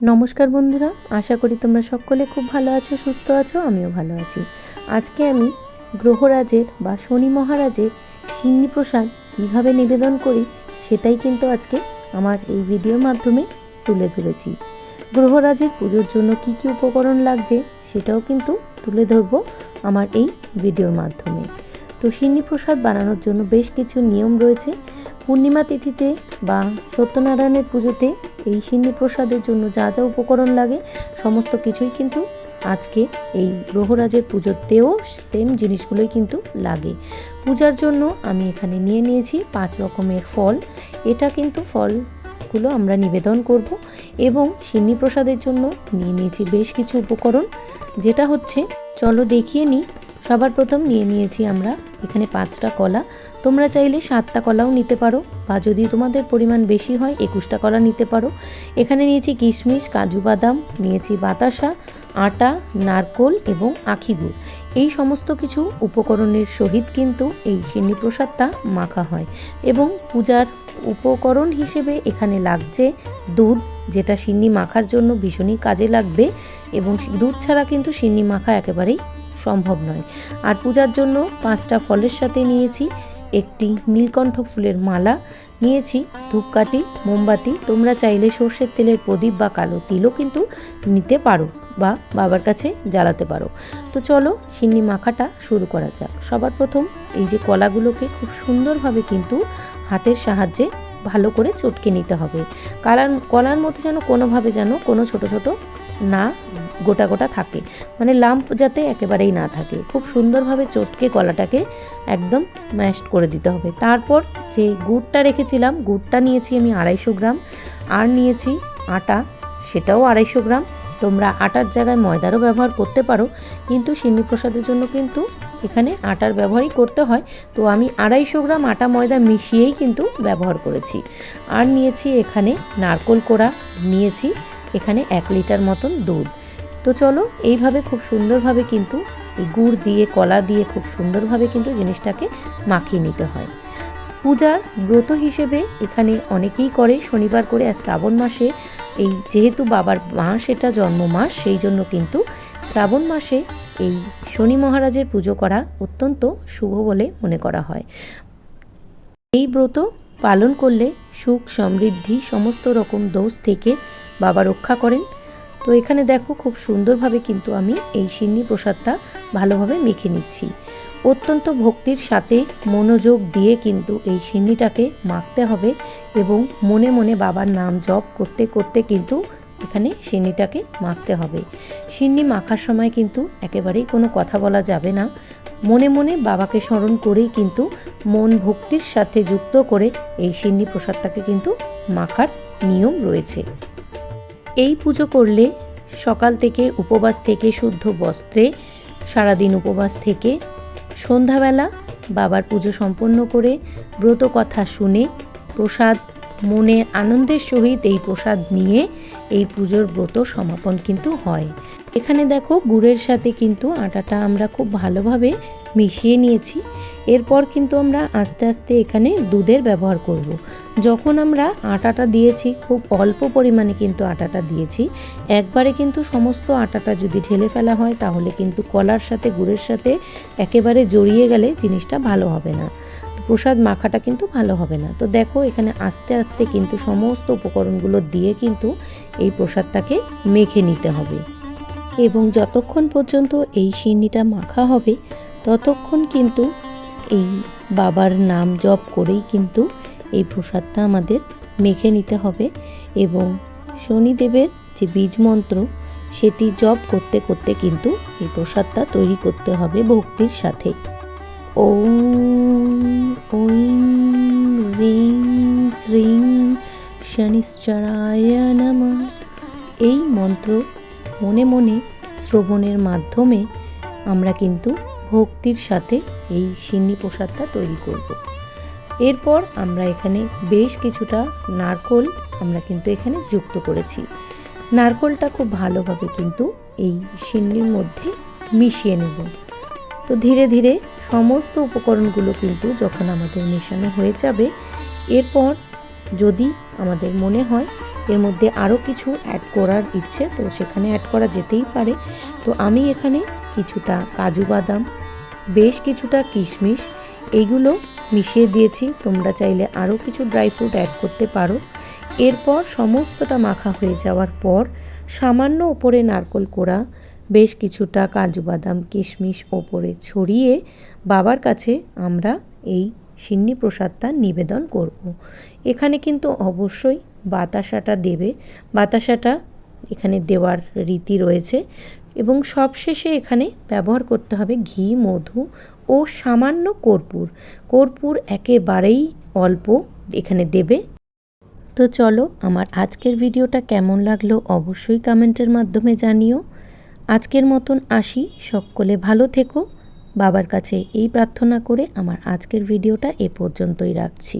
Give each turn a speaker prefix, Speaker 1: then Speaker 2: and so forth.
Speaker 1: নমস্কার বন্ধুরা, আশা করি তোমরা সকলে খুব ভালো আছো, সুস্থ আছো, আমিও ভালো আছি। আজকে আমি গ্রহরাজের বা শনি মহারাজের সিন্নি প্রসাদ কীভাবে নিবেদন করি সেটাই কিন্তু আজকে আমার এই ভিডিওর মাধ্যমে তুলে ধরেছি। গ্রহরাজের পুজোর জন্য কি কি উপকরণ লাগছে সেটাও কিন্তু তুলে ধরবো আমার এই ভিডিওর মাধ্যমে। তো সিন্নি প্রসাদ বানানোর জন্য বেশ কিছু নিয়ম রয়েছে। পূর্ণিমা তিথিতে বা সত্যনারায়ণের পুজোতে এই সিন্নি প্রসাদের জন্য যা যা উপকরণ লাগে, সমস্ত কিছুই কিন্তু আজকে এই গ্রহরাজের পুজোতেও সেম জিনিসগুলোই কিন্তু লাগে। পূজার জন্য আমি এখানে নিয়ে নিয়েছি পাঁচ রকমের ফল। এটা কিন্তু ফলগুলো আমরা নিবেদন করব এবং সিন্নি প্রসাদের জন্য নিয়ে নিয়েছি বেশ কিছু উপকরণ। যেটা হচ্ছে, চলো দেখিয়ে নিই। সবার প্রথম নিয়ে নিয়েছি আমরা এখানে পাঁচটা কলা। তোমরা চাইলে সাতটা কলাও নিতে পারো বা যদি তোমাদের পরিমাণ বেশি হয়, একুশটা কলা নিতে পারো। এখানে নিয়েছি কিশমিশ, কাজু বাদাম, নিয়েছি বাতাসা, আটা, নারকোল এবং আখি গুড়। এই সমস্ত কিছু উপকরণের সহিত কিন্তু এই সিন্নি প্রসাদটা মাখা হয় এবং পূজার উপকরণ হিসেবে এখানে লাগছে দুধ, যেটা সিন্নি মাখার জন্য ভীষণই কাজে লাগবে এবং দুধ ছাড়া কিন্তু সিন্নি মাখা একেবারেই সম্ভব নয়। আর পূজার জন্য পাঁচটা ফলের সাথে নিয়েছি একটি নীলকণ্ঠ ফুলের মালা, নিয়েছি ধূপকাঠি, মোমবাতি। তোমরা চাইলে সর্ষের তেলের প্রদীপ বা কালো তিলও কিন্তু নিতে পারো বা বাবার কাছে জ্বালাতে পারো। তো চলো সিন্নি মাখাটা শুরু করা যাক। সবার প্রথম এই যে কলাগুলোকে খুব সুন্দরভাবে কিন্তু হাতের সাহায্যে ভালো করে চটকে নিতে হবে। কালার, কলার মধ্যে যেন কোনোভাবে যেন কোনো ছোট ছোট না, গোটা গোটা থাকে। মানে লাম্প যাতে একেবারেই না থাকে। খুব সুন্দরভাবে চটকে কলাটাকে একদম ম্যাশ করে দিতে হবে। তারপর যে গুড়টা রেখেছিলাম, গুড়টা নিয়েছি আমি আড়াইশো গ্রাম। আর নিয়েছি আটা, সেটাও আড়াইশো গ্রাম। তোমরা আটার জায়গায় ময়দারও ব্যবহার করতে পারো, কিন্তু সিন্নি প্রসাদের জন্য কিন্তু এখানে আটার ব্যবহারই করতে হয়। তো আমি আড়াইশো গ্রাম আটা ময়দা মিশিয়েই কিন্তু ব্যবহার করেছি। আর নিয়েছি এখানে নারকোল কোড়া, নিয়েছি এখানে এক লিটার মতন দুধ। তো চলো, এইভাবে খুব সুন্দরভাবে কিন্তু এই গুড় দিয়ে, কলা দিয়ে খুব সুন্দরভাবে কিন্তু জিনিসটাকে মাখিয়ে নিতে হয়। পূজার ব্রত হিসেবে এখানে অনেকেই করে, শনিবার করে আর শ্রাবণ মাসে। এই যেহেতু বাবার মাস এটা জন্ম মাস, সেই জন্য কিন্তু শ্রাবণ মাসে এই শনি মহারাজের পুজো করা অত্যন্ত শুভ বলে মনে করা হয়। এই ব্রত পালন করলে সুখ, সমৃদ্ধি, সমস্ত রকম দোষ থেকে বাবা রক্ষা করেন। তো এখানে দেখো খুব সুন্দরভাবে কিন্তু আমি এই সিন্নি প্রসাদটা ভালোভাবে মেখে নিচ্ছি। অত্যন্ত ভক্তির সাথে মনোযোগ দিয়ে কিন্তু এই সিন্নিটাকে মাখতে হবে এবং মনে মনে বাবার নাম জপ করতে করতে কিন্তু এখানে সিন্নিটাকে মাখতে হবে। সিন্নি মাখার সময় কিন্তু একেবারেই কোনো কথা বলা যাবে না। মনে মনে বাবাকে স্মরণ করেই কিন্তু মন ভক্তির সাথে যুক্ত করে এই সিন্নি প্রসাদটাকে কিন্তু মাখার নিয়ম রয়েছে। এই পুজো করলে সকাল থেকে উপবাস থেকে শুদ্ধ বস্ত্রে, সারাদিন উপবাস থেকে সন্ধ্যাবেলা বাবার পুজো সম্পন্ন করে ব্রত কথা শুনে প্রসাদ মনে আনন্দের সহিত এই প্রসাদ নিয়ে এই পুজোর ব্রত সমাপন কিন্তু হয়। এখানে দেখো গুড়ের সাথে কিন্তু আটাটা আমরা খুব ভালোভাবে মিশিয়ে নিয়েছি। এরপর কিন্তু আমরা আস্তে আস্তে এখানে দুধের ব্যবহার করব। যখন আমরা আটাটা দিয়েছি, খুব অল্প পরিমাণে কিন্তু আটাটা দিয়েছি। একবারে কিন্তু সমস্ত আটাটা যদি ঢেলে ফেলা হয়, তাহলে কিন্তু কলার সাথে, গুড়ের সাথে একেবারে জড়িয়ে গেলে জিনিসটা ভালো হবে না। প্রসাদ মাখাটা কিন্তু ভালো হবে না। তো দেখো এখানে আস্তে আস্তে কিন্তু সমস্ত উপকরণগুলো দিয়ে কিন্তু এই প্রসাদটাকে মেখে নিতে হবে। এবং যতক্ষণ পর্যন্ত এই সিন্নিটা মাখা হবে, ততক্ষণ কিন্তু এই বাবার নাম জপ করেই কিন্তু এই প্রসাদটা আমাদের মেখে নিতে হবে। এবং শনিদেবের যে বীজ মন্ত্র, সেটি জপ করতে করতে কিন্তু এই প্রসাদটা তৈরি করতে হবে ভক্তির সাথে। ওম রিং শ্রীং শনিশ্চরায় এই মন্ত্র মনে মনে শ্রবণের মাধ্যমে আমরা কিন্তু ভক্তির সাথে এই সিন্নি প্রসাদটা তৈরি করব। এরপর আমরা এখানে বেশ কিছুটা নারকোল আমরা কিন্তু এখানে যুক্ত করেছি। নারকোলটা খুব ভালোভাবে কিন্তু এই সিন্নির মধ্যে মিশিয়ে নেব। তো ধীরে ধীরে সমস্ত উপকরণগুলো কিন্তু যখন আমাদের মেশানো হয়ে যাবে, এরপর যদি আমাদের মনে হয় এর মধ্যে আরও কিছু অ্যাড করার ইচ্ছে, তো সেখানে অ্যাড করা যেতেই পারে। তো আমি এখানে কিছুটা কাজু বাদাম, বেশ কিছুটা কিশমিশ, এগুলো মিশিয়ে দিয়েছি। তোমরা চাইলে আরও কিছু ড্রাই ফ্রুট অ্যাড করতে পারো। এরপর সমস্তটা মাখা হয়ে যাওয়ার পর সামান্য ওপরে নারকোল কোড়া বেশ কিছুটা কাজু বাদাম, কিশমিশ ওপরে ছড়িয়ে বাবার কাছে আমরা এই সিন্নি প্রসাদটা নিবেদন করব। এখানে কিন্তু অবশ্যই বাতাসাটা দেবে। বাতাসাটা এখানে দেওয়ার রীতি রয়েছে এবং সবশেষে এখানে ব্যবহার করতে হবে ঘি, মধু ও সামান্য কর্পূর। কর্পূর একেবারেই অল্প এখানে দেবে। তো চলো, আমার আজকের ভিডিওটা কেমন লাগল অবশ্যই কমেন্টের মাধ্যমে জানিও। আজকের মতন আসি। সকলে ভালো থেকো। বাবার কাছে এই প্রার্থনা করে আমার আজকের ভিডিওটা এ পর্যন্তই রাখছি।